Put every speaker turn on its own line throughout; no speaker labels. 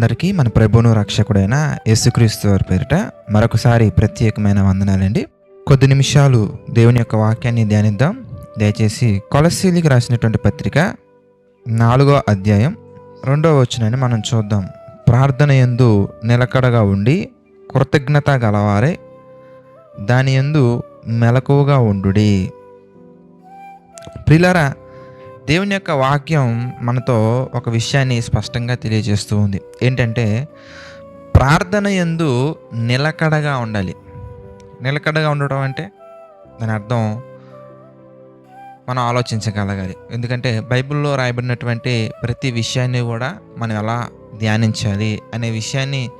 అందరికీ మన ప్రభును రక్షకుడైన యేసుక్రీస్తు వారి పేరిట మరొకసారి ప్రత్యేకమైన వందనాలండి. కొద్ది నిమిషాలు దేవుని యొక్క వాక్యాన్ని ధ్యానిద్దాం. దయచేసి కొలసీలికి రాసినటువంటి పత్రిక నాలుగో అధ్యాయం రెండవ వచనాన్ని మనం చూద్దాం. ప్రార్థన యందు నిలకడగా ఉండి కృతజ్ఞత గలవారే దాని యందు మెలకువగా ఉండుడి. ప్రిలరా దేవుని యొక్క వాక్యం మనతో ఒక విషయాన్ని స్పష్టంగా తెలియజేస్తూ ఉంది. ఏంటంటే ప్రార్థన ఎందు నిలకడగా ఉండాలి. నిలకడగా ఉండడం అంటే దాని అర్థం మనం ఆలోచించగలగాలి. ఎందుకంటే బైబిల్లో రాయబడినటువంటి ప్రతి విషయాన్ని కూడా మనం ఎలా ధ్యానించాలి అనే విషయాన్ని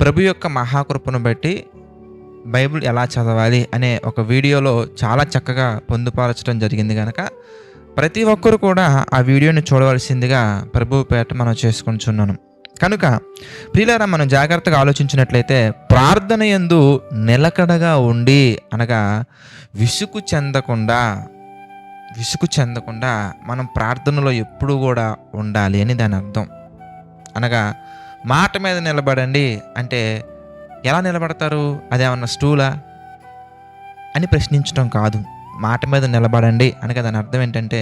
ప్రభు యొక్క మహాకృపను బట్టి బైబిల్ ఎలా చదవాలి అనే ఒక వీడియోలో చాలా చక్కగా పొందుపరచడం జరిగింది కనుక ప్రతి ఒక్కరు కూడా ఆ వీడియోని చూడవలసిందిగా ప్రభు పేట మనం చేసుకుంటున్నాను. కనుక ప్రియులారా మనం జాగ్రత్తగా ఆలోచించినట్లయితే ప్రార్థన యందు నిలకడగా ఉండి అనగా విసుగు చెందకుండా విసుగు చెందకుండా మనం ప్రార్థనలో ఎప్పుడు కూడా ఉండాలి అని దాని అర్థం. అనగా మాట మీద నిలబడండి అంటే ఎలా నిలబడతారు? అదేమన్నా స్టూలా? అని ప్రశ్నించడం కాదు. మాట మీద నిలబడండి అనగా దాని అర్థం ఏంటంటే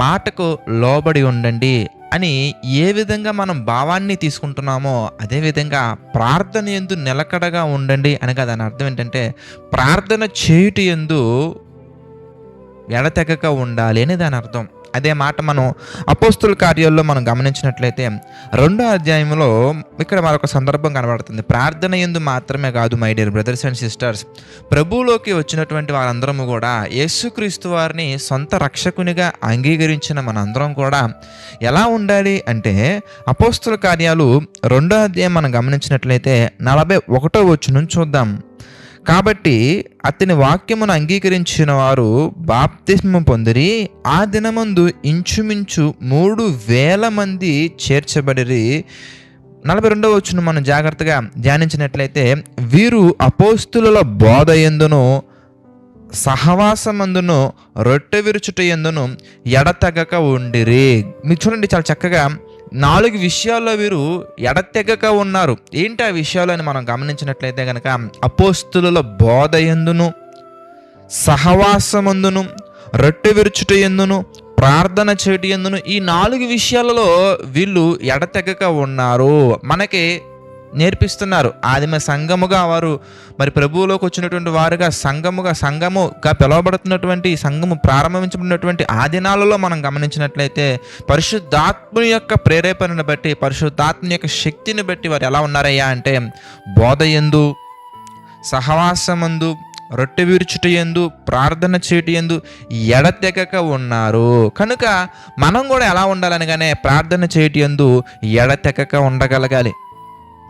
మాటకు లోబడి ఉండండి అని ఏ విధంగా మనం భావాన్ని తీసుకుంటున్నామో అదేవిధంగా ప్రార్థన ఎందు నిలకడగా ఉండండి అనగా దాని అర్థం ఏంటంటే ప్రార్థన చేయుటి ఎందు ఎడతెగక ఉండాలి అని దాని అర్థం. అదే మాట మనం అపోస్తుల కార్యాల్లో మనం గమనించినట్లయితే రెండో అధ్యాయంలో ఇక్కడ మరొక సందర్భం కనబడుతుంది. ప్రార్థన ఎందు మాత్రమే కాదు my dear brothers and sisters ప్రభువులోకి వచ్చినటువంటి వారందరము కూడా యేసుక్రీస్తు వారిని సొంత రక్షకునిగా అంగీకరించిన మనందరం కూడా ఎలా ఉండాలి అంటే అపోస్తుల కార్యాలు రెండో అధ్యాయం మనం గమనించినట్లయితే నలభై ఒకటో వచ్చును చూద్దాం. కాబట్టి అతని వాక్యమును అంగీకరించిన వారు బాప్తిస్మ పొందిరి. ఆ దినమందు ఇంచుమించు మూడు వేల మంది చేర్చబడిరి. నలభై రెండవ వచ్చును మనం జాగ్రత్తగా ధ్యానించినట్లయితే వీరు అపోస్తుల బోధ ఎందును సహవాసమందును రొట్టె విరుచుట ఎందును ఎడతగక ఉండిరి. మీరు చూడండి చాలా చక్కగా నాలుగు విషయాల్లో వీరు ఎడతెగక ఉన్నారు. ఏంటి ఆ విషయాలు అని మనం గమనించినట్లయితే కనుక అపోస్తుల బోధ ఎందును సహవాసమందును రొట్టె విరుచుట ఎందును ప్రార్థన చేయటి ఎందును ఈ నాలుగు విషయాలలో వీళ్ళు ఎడతెగక ఉన్నారు. మనకి నేర్పిస్తున్నారు. ఆదిమ సంఘముగా వారు మరి ప్రభువులోకి వచ్చినటువంటి వారుగా సంఘముగా సంఘముగా పిలువబడుతున్నటువంటి సంఘము ప్రారంభించబడినటువంటి ఆ దినాలలో మనం గమనించినట్లయితే పరిశుద్ధాత్మ యొక్క ప్రేరేపణను బట్టి పరిశుద్ధాత్మ యొక్క శక్తిని బట్టి వారు ఎలా ఉన్నారయ్యా అంటే బోధ ఎందు సహవాసమందు రొట్టె విరుచుట ఎందు ప్రార్థన చేయటి ఎందు ఎడతెగక ఉన్నారు. కనుక మనం కూడా ఎలా ఉండాలనగానే ప్రార్థన చేయటి ఎందు ఎడతెగక ఉండగలగాలి.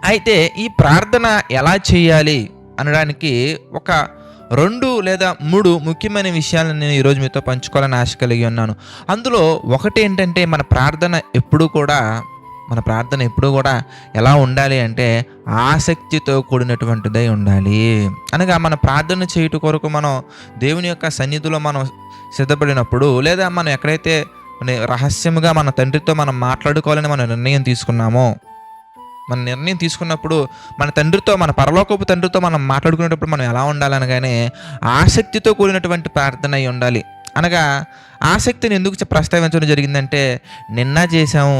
అయితే ఈ ప్రార్థన ఎలా చేయాలి అనడానికి ఒక రెండు లేదా మూడు ముఖ్యమైన విషయాలను నేను ఈరోజు మీతో పంచుకోవాలని ఆశ కలిగి ఉన్నాను. అందులో ఒకటి ఏంటంటే మన ప్రార్థన ఎప్పుడూ కూడా మన ప్రార్థన ఎప్పుడూ కూడా ఎలా ఉండాలి అంటే ఆసక్తితో కూడినటువంటిదై ఉండాలి. అనగా మన ప్రార్థన చేయుట కొరకు మనం దేవుని యొక్క సన్నిధిలో మనం సిద్ధపడినప్పుడు లేదా మనం ఎక్కడైతే మన రహస్యముగా మన తండ్రితో మనం మాట్లాడుకోవాలని మనం నిర్ణయం తీసుకున్నామో మన నిర్ణయం తీసుకున్నప్పుడు మన తండ్రితో మన పరలోకపు తండ్రితో మనం మాట్లాడుకునేటప్పుడు మనం ఎలా ఉండాలనగానే ఆసక్తితో కూడినటువంటి ప్రార్థన అయి ఉండాలి. అనగా ఆసక్తిని ఎందుకు ప్రస్తావించడం జరిగిందంటే నిన్న చేసాము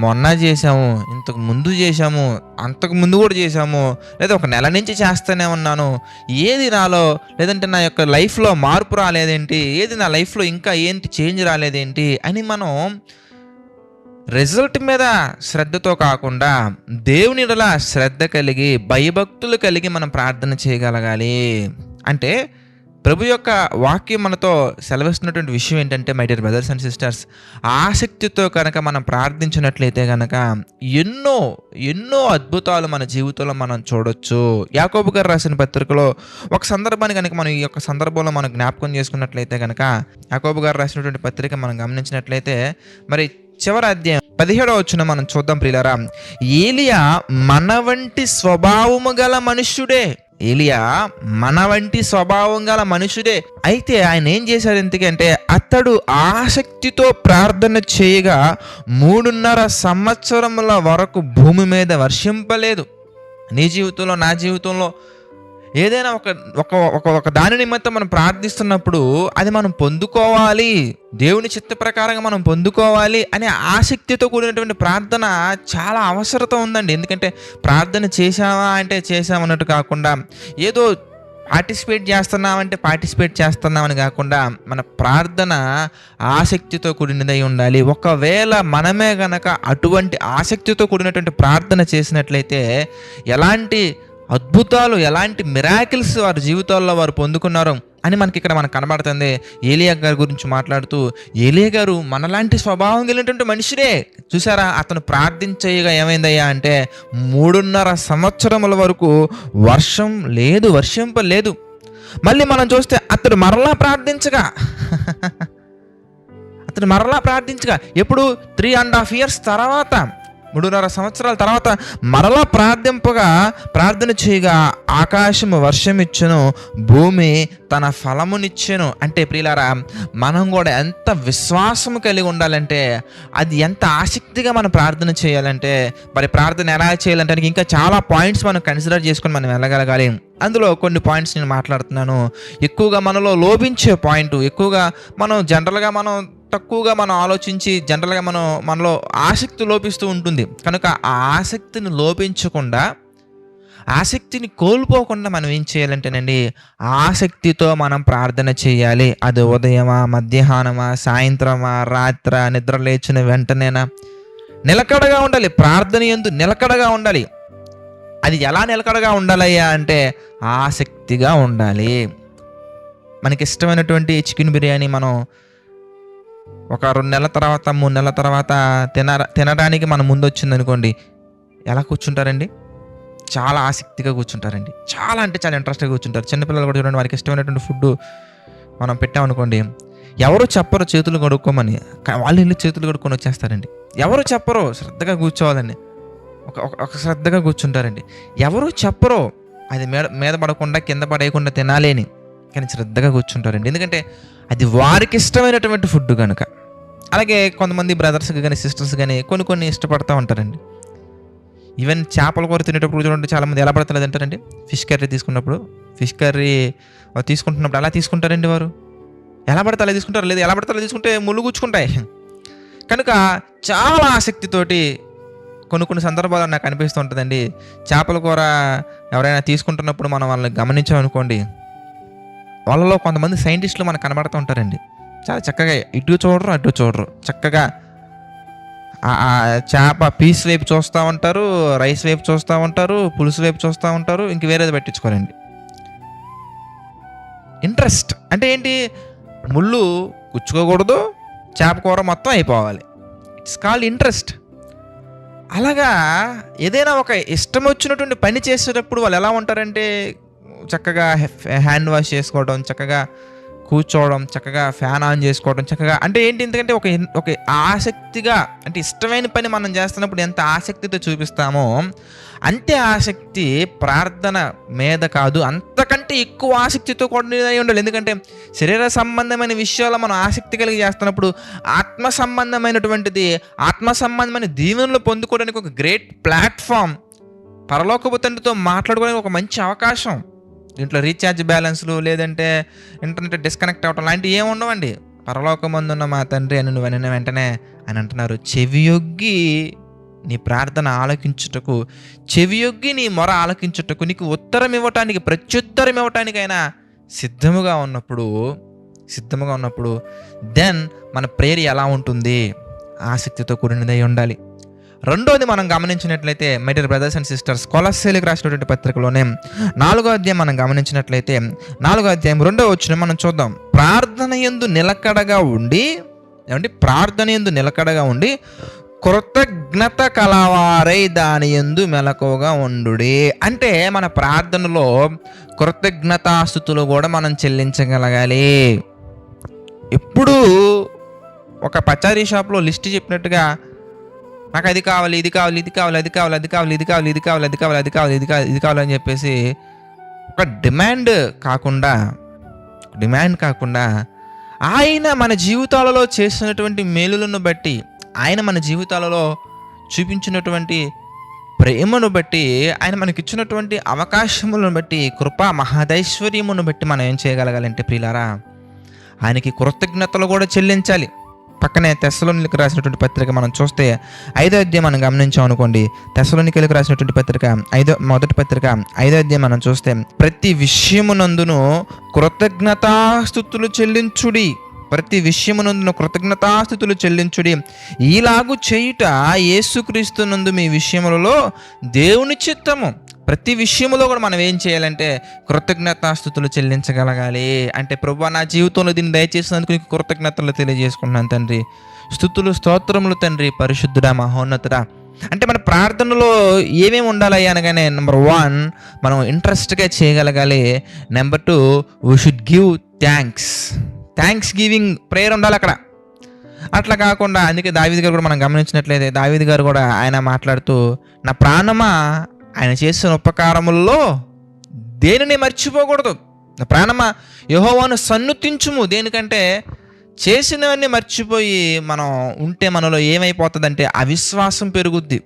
మొన్న చేసాము ఇంతకు ముందు చేసాము అంతకు ముందు కూడా చేసాము లేదా ఒక నెల నుంచి చేస్తూనే ఉన్నాను ఏది నాలో లేదంటే నా యొక్క లైఫ్లో మార్పు రాలేదేంటి ఏది నా లైఫ్లో ఇంకా ఏంటి చేంజ్ రాలేదేంటి అని మనం రిజల్ట్ మీద శ్రద్ధతో కాకుండా దేవునిడల శ్రద్ధ కలిగి భయభక్తులు కలిగి మనం ప్రార్థన చేయగలగాలి. అంటే ప్రభు యొక్క వాక్యం మనతో సెలవిస్తున్నటువంటి విషయం ఏంటంటే my dear brothers and sisters ఆసక్తితో కనుక మనం ప్రార్థించినట్లయితే కనుక ఎన్నో ఎన్నో అద్భుతాలు మన జీవితంలో మనం చూడొచ్చు. యాకోబు గారు రాసిన పత్రికలో ఒక సందర్భాన్ని కనుక మనం ఈ యొక్క సందర్భంలో మనం జ్ఞాపకం చేసుకున్నట్లయితే కనుక యాకోబు గారు రాసినటువంటి పత్రిక మనం గమనించినట్లయితే మరి చివరి అధ్యాయం పదిహేడవ వచ్చిన మనం చూద్దాం ప్రియులరా. ఏలియా మన వంటి స్వభావము గల మనుష్యుడే. ఏలియా మన వంటి స్వభావం గల మనుషుడే అయితే ఆయన ఏం చేశాడు ఎందుకంటే అతడు ఆసక్తితో ప్రార్థన చేయగా మూడున్నర సంవత్సరముల వరకు భూమి మీద వర్షింపలేదు. నీ జీవితంలో నా జీవితంలో ఏదైనా ఒక ఒక ఒక ఒక దాని నిమిత్తం మనం ప్రార్థిస్తున్నప్పుడు అది మనం పొందుకోవాలి. దేవుని చిత్త ప్రకారంగా మనం పొందుకోవాలి అనే ఆసక్తితో కూడినటువంటి ప్రార్థన చాలా అవసరత ఉందండి. ఎందుకంటే ప్రార్థన చేశావా అంటే చేశామన్నట్టు కాకుండా ఏదో పార్టిసిపేట్ చేస్తున్నామంటే పార్టిసిపేట్ చేస్తున్నామని కాకుండా మన ప్రార్థన ఆసక్తితో కూడినదై ఉండాలి. ఒకవేళ మనమే గనక అటువంటి ఆసక్తితో కూడినటువంటి ప్రార్థన చేసినట్లయితే ఎలాంటి అద్భుతాలు ఎలాంటి మిరాకిల్స్ వారి జీవితాల్లో వారు పొందుకున్నారు అని మనకి ఇక్కడ మనకు కనబడుతుంది. ఏలియా గారి గురించి మాట్లాడుతూ ఏలియా గారు మనలాంటి స్వభావం కలిగినటువంటి మనిషినే. చూసారా అతను ప్రార్థించేయగా ఏమైందయ్యా అంటే మూడున్నర సంవత్సరముల వరకు వర్షం లేదు వర్షంప లేదు మళ్ళీ మనం చూస్తే అతడు మరలా ప్రార్థించగా. అతను మరలా ప్రార్థించగా. ఎప్పుడు? త్రీ అండ్ హాఫ్ ఇయర్స్ తర్వాత. మూడున్నర సంవత్సరాల తర్వాత మరలా ప్రార్థింపగా ప్రార్థన చేయగా ఆకాశము వర్షం భూమి తన ఫలమునిచ్చెను. అంటే ప్రియులారా మనం కూడా ఎంత విశ్వాసము కలిగి ఉండాలంటే అది ఎంత ఆసక్తిగా మనం ప్రార్థన చేయాలంటే మరి ప్రార్థన ఎలా చేయాలంటే ఇంకా చాలా పాయింట్స్ మనం కన్సిడర్ చేసుకొని మనం వెళ్ళగలగాలి. అందులో కొన్ని పాయింట్స్ నేను మాట్లాడుతున్నాను. ఎక్కువగా మనలో లోపించే పాయింట్ ఎక్కువగా మనం జనరల్గా మనం తక్కువగా మనం ఆలోచించి జనరల్గా మనం మనలో ఆసక్తి లోపిస్తూ ఉంటుంది. కనుక ఆ ఆసక్తిని లోపించకుండా ఆసక్తిని కోల్పోకుండా మనం ఏం చేయాలంటేనండి ఆసక్తితో మనం ప్రార్థన చేయాలి. అది ఉదయమా మధ్యాహ్నమా సాయంత్రమా రాత్ర నిద్ర లేచిన వెంటనేనా? నిలకడగా ఉండాలి. ప్రార్థన ఎందు నిలకడగా ఉండాలి. అది ఎలా నిలకడగా ఉండాలయ్యా అంటే ఆసక్తిగా ఉండాలి. మనకి ఇష్టమైనటువంటి చికెన్ బిర్యానీ మనం ఒక రెండు నెలల తర్వాత మూడు నెలల తర్వాత తిన తినడానికి మన ముందు వచ్చింది అనుకోండి ఎలా కూర్చుంటారండి? చాలా ఆసక్తిగా కూర్చుంటారండి. చాలా అంటే చాలా ఇంట్రెస్ట్గా కూర్చుంటారు. చిన్నపిల్లలు కూడా చూడండి వారికి ఇష్టమైనటువంటి ఫుడ్ మనం పెట్టామనుకోండి ఎవరు చెప్పరు చేతులు కడుక్కోమని. వాళ్ళు వెళ్ళి చేతులు కడుక్కొని వచ్చేస్తారండి. ఎవరు చెప్పరు శ్రద్ధగా కూర్చోవాలండి. ఒక ఒక- ఒక శ్రద్ధగా కూర్చుంటారండి. ఎవరు చెప్పరు అది మీద మీద పడకుండా కింద పడేయకుండా తినాలి అని. కానీ శ్రద్ధగా కూర్చుంటారండి. ఎందుకంటే అది వారికి ఇష్టమైనటువంటి ఫుడ్ కనుక. అలాగే కొంతమంది బ్రదర్స్ కానీ సిస్టర్స్ కానీ కొన్ని కొన్ని ఇష్టపడతా ఉంటారండి. ఈవెన్ చేపల కూర తినేటప్పుడు చూడండి చాలామంది ఎలా పడతలేదు అంటారండి? ఫిష్ కర్రీ తీసుకున్నప్పుడు. ఫిష్ కర్రీ తీసుకుంటున్నప్పుడు ఎలా తీసుకుంటారండి వారు. ఎలా పడితే అలా తీసుకుంటారు లేదు ఎలా పడితే అలా తీసుకుంటే ములుగుచ్చుకుంటాయి కనుక చాలా ఆసక్తితోటి కొన్ని కొన్ని సందర్భాలు నాకు అనిపిస్తూ ఉంటుందండి. చేపల కూర ఎవరైనా తీసుకుంటున్నప్పుడు మనం వాళ్ళని గమనించామనుకోండి వాళ్ళలో కొంతమంది సైంటిస్టులు మనకు కనబడుతూ ఉంటారండి. చాలా చక్కగా ఇటు చూడరు అటు చూడరు. చక్కగా ఆ చేప పీస్ వైపు చూస్తూ ఉంటారు రైస్ వైపు చూస్తూ ఉంటారు పులుసు వైపు చూస్తూ ఉంటారు ఇంక వేరేది పట్టించుకోరండి. ఇంట్రెస్ట్. అంటే ఏంటి? ముళ్ళు గుచ్చుకోకూడదు చేప కూర మొత్తం అయిపోవాలి. It's called interest. అలాగా ఏదైనా ఒక ఇష్టం వచ్చినటువంటి పని చేసేటప్పుడు వాళ్ళు ఎలా ఉంటారంటే చక్కగా హ్యాండ్ వాష్ చేసుకోవడం చక్కగా కూర్చోవడం చక్కగా ఫ్యాన్ ఆన్ చేసుకోవడం చక్కగా అంటే ఏంటి ఎందుకంటే ఒక ఒక ఆసక్తిగా అంటే ఇష్టమైన పని మనం చేస్తున్నప్పుడు ఎంత ఆసక్తితో చూపిస్తామో అంతే ఆసక్తి ప్రార్థన మీద కాదు. అంతకంటే ఎక్కువ ఆసక్తితో కూడా అయి ఉండాలి. ఎందుకంటే శరీర సంబంధమైన విషయాలు మనం ఆసక్తి కలిగి చేస్తున్నప్పుడు ఆత్మ సంబంధమైనటువంటిది ఆత్మ సంబంధమైన దీవెనలు పొందుకోవడానికి ఒక గ్రేట్ ప్లాట్ఫామ్ పరలోకపు తండ్రితో మాట్లాడుకోవడానికి ఒక మంచి అవకాశం. దీంట్లో రీఛార్జ్ బ్యాలెన్స్లు లేదంటే ఇంటర్నెట్ డిస్కనెక్ట్ అవ్వటం లాంటివి ఏమి ఉండవండి. పరలోకమందున్న మా తండ్రి అని నువ్వు అనిన వెంటనే అని అంటున్నారు. చెవియొగ్గి నీ ప్రార్థన ఆలకించుటకు చెవియొగ్గి నీ మొర ఆలకించుటకు నీకు ఉత్తరం ఇవ్వటానికి ప్రత్యుత్తరం ఇవ్వటానికైనా సిద్ధముగా ఉన్నప్పుడు సిద్ధముగా ఉన్నప్పుడు దెన్ మన ప్రేయర్ ఎలా ఉంటుంది? ఆసక్తితో కూడినదై ఉండాలి. రెండోది మనం గమనించినట్లయితే my dear brothers and sisters కొలస్సేలికి రాసినటువంటి పత్రికలోనే నాలుగో అధ్యాయం మనం గమనించినట్లయితే నాలుగో అధ్యాయం రెండో వచ్చిన మనం చూద్దాం. ప్రార్థన ఎందు నిలకడగా ఉండి ఏమంటే ప్రార్థన ఎందు నిలకడగా ఉండి కృతజ్ఞత కలవారై దాని ఎందు మెలకువగా ఉండుడి. అంటే మన ప్రార్థనలో కృతజ్ఞతాస్థుతులు కూడా మనం చెల్లించగలగాలి. ఎప్పుడు ఒక పచారీ షాప్లో లిస్ట్ చెప్పినట్టుగా నాకు అది కావాలి ఇది కావాలి ఇది కావాలి అది కావాలి అది కావాలి ఇది కావాలి ఇది కావాలి అది కావాలి అది కావాలి ఇది కావాలి ఇది కావాలి అని చెప్పేసి ఒక డిమాండ్ కాకుండా డిమాండ్ కాకుండా ఆయన మన జీవితాలలో చేసినటువంటి మేలులను బట్టి ఆయన మన జీవితాలలో చూపించినటువంటి ప్రేమను బట్టి ఆయన మనకిచ్చినటువంటి అవకాశములను బట్టి కృపా మహాదైశ్వర్యమును బట్టి మనం ఏం చేయగలగాలంటే ప్రియులారా ఆయనకి కృతజ్ఞతలు కూడా చెల్లించాలి. పక్కనే తెస్సలోనికి రాసినటువంటి పత్రిక మనం చూస్తే ఐదో అధ్యాయం మనం గమనించాం అనుకోండి. తెస్సలోనికలకు రాసినటువంటి పత్రిక ఐదో మొదటి పత్రిక ఐదో అధ్యాయం మనం చూస్తే ప్రతి విషయమునందును కృతజ్ఞతాస్థుతులు చెల్లించుడి ప్రతి విషయమునందును కృతజ్ఞతాస్థుతులు చెల్లించుడి. ఈలాగు చేయుట యేసుక్రీస్తునందు మీ విషయములలో దేవుని చిత్తము. ప్రతి విషయంలో కూడా మనం ఏం చేయాలంటే కృతజ్ఞతాస్థుతులు చెల్లించగలగాలి. అంటే ప్రభు నా జీవితంలో దీన్ని దయచేసినందుకు నీకు కృతజ్ఞతలు తెలియజేసుకున్నాను తండ్రి. స్థుతులు స్తోత్రములు తండ్రి పరిశుద్ధుడా మహోన్నతుడా. అంటే మన ప్రార్థనలో ఏమేమి ఉండాలి అనగానే నెంబర్ వన్ మనం ఇంట్రెస్ట్గా చేయగలగాలి. Number two we should give thanks thanks giving prayer ఉండాలి అక్కడ. అట్లా కాకుండా అందుకే దావీద్ గారు కూడా మనం గమనించినట్లయితే దావీద్ గారు కూడా ఆయన మాట్లాడుతూ నా ప్రాణమా ఆయన చేసిన ఉపకారముల్లో దేనిని మర్చిపోకూడదు. నా ప్రాణమా యహోవాను సన్నుతించుము. దేనికంటే చేసినవన్నీ మర్చిపోయి మనం ఉంటే మనలో ఏమైపోతుందంటే అవిశ్వాసం పెరుగుద్ది.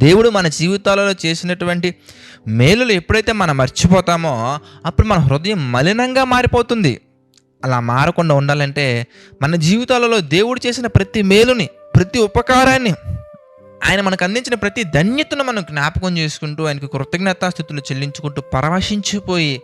దేవుడు మన జీవితాలలో చేసినటువంటి మేలులు ఎప్పుడైతే మనం మర్చిపోతామో అప్పుడు మన హృదయం మలినంగా మారిపోతుంది. అలా మారకుండా ఉండాలంటే మన జీవితాలలో దేవుడు చేసిన ప్రతి మేలుని ప్రతి ఉపకారాన్ని ఆయన మనకు అందించిన ప్రతి ధన్యతను మనం జ్ఞాపకం చేసుకుంటూ ఆయనకు కృతజ్ఞతాస్థితులు చెల్లించుకుంటూ పరవశించిపోయి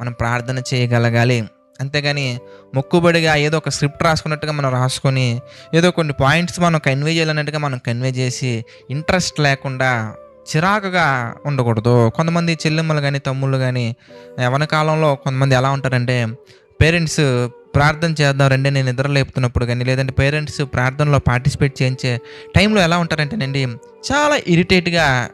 మనం ప్రార్థన చేయగలగాలి. అంతేగాని మొక్కుబడిగా ఏదో ఒక స్క్రిప్ట్ రాసుకున్నట్టుగా మనం రాసుకొని ఏదో కొన్ని పాయింట్స్ మనం కన్వే చేయాలన్నట్టుగా మనం కన్వే చేసి ఇంట్రెస్ట్ లేకుండా చిరాకుగా ఉండకూడదు. కొంతమంది చెల్లెమ్మలు కానీ తమ్ముళ్ళు కానీ యవన కాలంలో కొంతమంది ఎలా ఉంటారంటే పేరెంట్స్ ప్రార్థన చేద్దాం రండి నేను నిద్ర లేపుతున్నప్పుడు కానీ లేదంటే పేరెంట్స్ ప్రార్థనలో పార్టిసిపేట్ చేయించే టైంలో ఎలా ఉంటారంటేనండి చాలా ఇరిటేట్గా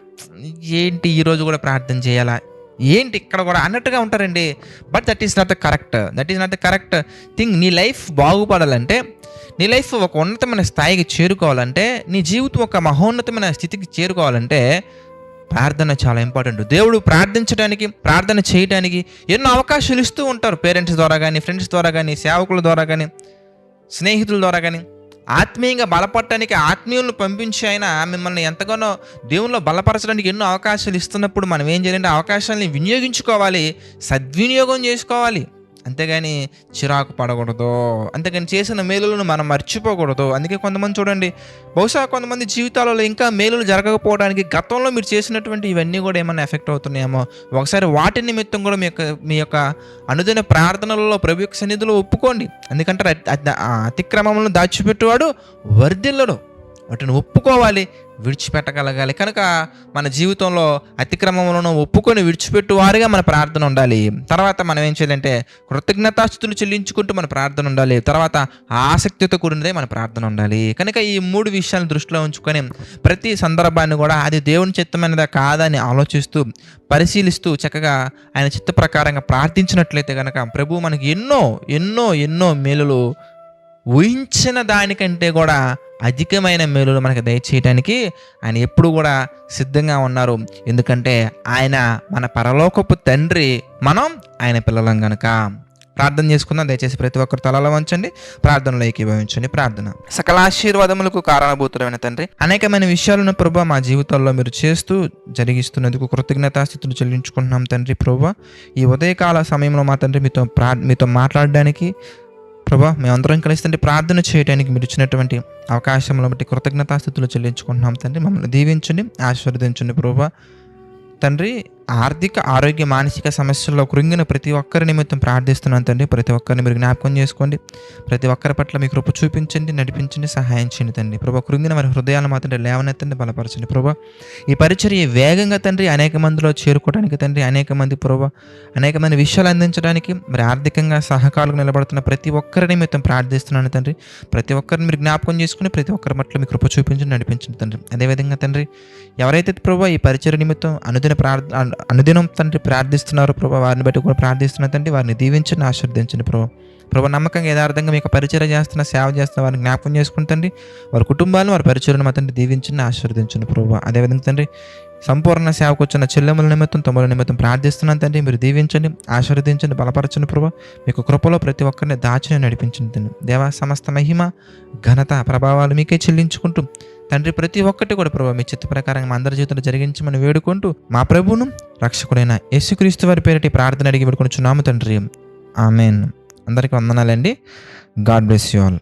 ఏంటి ఈరోజు కూడా ప్రార్థన చేయాలా? ఏంటి ఇక్కడ కూడా అన్నట్టుగా ఉంటారండి. But that is not the correct that is not the correct thing నీ లైఫ్ బాగుపడాలంటే నీ లైఫ్ ఒక ఉన్నతమైన స్థాయికి చేరుకోవాలంటే నీ జీవితం ఒక మహోన్నతమైన స్థితికి చేరుకోవాలంటే ప్రార్థన చాలా ఇంపార్టెంట్. దేవుడు ప్రార్థించడానికి ప్రార్థన చేయడానికి ఎన్నో అవకాశాలు ఇస్తూ ఉంటారు. పేరెంట్స్ ద్వారా కానీ ఫ్రెండ్స్ ద్వారా కానీ సేవకుల ద్వారా కానీ స్నేహితుల ద్వారా కానీ ఆత్మీయంగా బలపడటానికి ఆత్మీయులను పంపించి అయినా మిమ్మల్ని ఎంతగానో దేవుల్లో బలపరచడానికి ఎన్నో అవకాశాలు ఇస్తున్నప్పుడు మనం ఏం చేయాలంటే అవకాశాలని వినియోగించుకోవాలి సద్వినియోగం చేసుకోవాలి. అంతేగాని చిరాకు పడకూడదు. అంతేగాని చేసిన మేలులను మనం మర్చిపోకూడదు. అందుకే కొంతమంది చూడండి బహుశా కొంతమంది జీవితాలలో ఇంకా మేలులు జరగకపోవడానికి గతంలో మీరు చేసినటువంటి ఇవన్నీ కూడా ఏమైనా ఎఫెక్ట్ అవుతున్నాయేమో. ఒకసారి వాటి నిమిత్తం కూడా మీ యొక్క మీ యొక్క అనుదిన ప్రార్థనలలో ప్రభు యొక్క సన్నిధిలో ఒప్పుకోండి. ఎందుకంటే అతిక్రమంలో అతిక్రమములను దాచిపెట్టువాడు వర్ధిల్లడు. వాటిని ఒప్పుకోవాలి విడిచిపెట్టగలగాలి. కనుక మన జీవితంలో అతిక్రమములను ఒప్పుకొని విడిచిపెట్టువారుగా మన ప్రార్థన ఉండాలి. తర్వాత మనం ఏం చేయాలంటే కృతజ్ఞతాస్థుతులు చెల్లించుకుంటూ మన ప్రార్థన ఉండాలి. తర్వాత ఆసక్తితో కూడినదే మన ప్రార్థన ఉండాలి. కనుక ఈ మూడు విషయాలను దృష్టిలో ఉంచుకొని ప్రతి సందర్భాన్ని కూడా అది దేవుని చిత్తమైనదా కాదని ఆలోచిస్తూ పరిశీలిస్తూ చక్కగా ఆయన చిత్త ప్రకారంగా ప్రార్థించినట్లయితే కనుక ప్రభు మనకి ఎన్నో ఎన్నో ఎన్నో మేలులు ఊహించిన దానికంటే కూడా అధికమైన మేలులు మనకు దయచేయటానికి ఆయన ఎప్పుడు కూడా సిద్ధంగా ఉన్నారు. ఎందుకంటే ఆయన మన పరలోకపు తండ్రి మనం ఆయన పిల్లలం కనుక ప్రార్థన చేసుకుందాం. దయచేసి ప్రతి ఒక్కరు తలలో వంచండి. ప్రార్థనలో ఏకీభవించండి. ప్రార్థన. సకల ఆశీర్వాదములకు కారణభూతులైన తండ్రి అనేకమైన విషయాలను ప్రభా మా జీవితాల్లో మీరు చేస్తూ జరిగిస్తున్నందుకు కృతజ్ఞతాస్థితులు చెల్లించుకుంటున్నాం తండ్రి ప్రభా. ఈ ఉదయకాల సమయంలో మా తండ్రి మీతో ప్రా మీతో మాట్లాడడానికి ప్రభా మేమందరం కలిసి తండ్రి ప్రార్థన చేయడానికి మీరు ఇచ్చినటువంటి అవకాశంలో బట్టి కృతజ్ఞతాస్థితులు చెల్లించుకుంటున్నాం తండ్రి. మమ్మల్ని దీవించండి ఆశీర్వదించండి ప్రభా. తండ్రి ఆర్థిక ఆరోగ్య మానసిక సమస్యల్లో కృంగిన ప్రతి ఒక్కరి నిమిత్తం ప్రార్థిస్తున్నాను తండ్రి. ప్రతి ఒక్కరిని మీరు జ్ఞాపకం చేసుకోండి. ప్రతి ఒక్కరి పట్ల మీ కృప చూపించండి నడిపించండి సహాయం చేయండి తండ్రి. ప్రభా కృంగిన వారి హృదయాలు మాత్రం లేవనెత్తండి బలపరచండి. ప్రభా ఈ పరిచర్య వేగంగా తండ్రి అనేక మందిలో చేరుకోవడానికి తండ్రి అనేక మంది ప్రభా అనేక మంది విషయాలు అందించడానికి మరి ఆర్థికంగా సహకారులకు నిలబడుతున్న ప్రతి ఒక్కరి నిమిత్తం ప్రార్థిస్తున్నాను తండ్రి. ప్రతి ఒక్కరిని మీరు జ్ఞాపకం చేసుకుని ప్రతి ఒక్కరి పట్ల మీ కృప చూపించండి నడిపించండి తండ్రి. అదేవిధంగా తండ్రి ఎవరైతే ప్రభా ఈ పరిచయ నిమిత్తం అనుదిన ప్రార్థ అనుదినం తండ్రి ప్రార్థిస్తున్నారు ప్రభా. వారిని బట్టి కూడా ప్రార్థిస్తున్న తండ్రి వారిని దీవించండి ఆశీర్దించండి ప్రభా. ప్రభా నమ్మకంగా యథార్థంగా మీకు పరిచయం చేస్తున్న సేవ చేస్తున్న వారిని జ్ఞాపకం చేసుకుంటండి వారి కుటుంబాలను వారి పరిచయం మా తండ్రి దీవించండి ఆశీర్దించండి ప్రభు. అదేవిధంగా తండ్రి సంపూర్ణ సేవకు వచ్చిన చెల్లెముల నిమిత్తం తమ్ముల నిమిత్తం ప్రార్థిస్తున్నాను తండ్రి మీరు దీవించండి ఆశీర్వదించండి బలపరచండి ప్రభా. మీకు కృపలో ప్రతి ఒక్కరిని దాచిని నడిపించండి తండ్రి. దేవా సమస్త మహిమ ఘనత ప్రభావాలు మీకే చెల్లించుకుంటూ తండ్రి ప్రతి ఒక్కటి కూడా ప్రభావ మీ చిత్త ప్రకారంగా మా అందరి జీవితంలో జరిగించమని వేడుకుంటూ మా ప్రభువును రక్షకుడైన యేసుక్రీస్తు వారి పేరిటి ప్రార్థన అడిగి వేడుకొనిచున్నాము తండ్రి. ఆమెన్. అందరికీ వందనాలండి. God bless you all.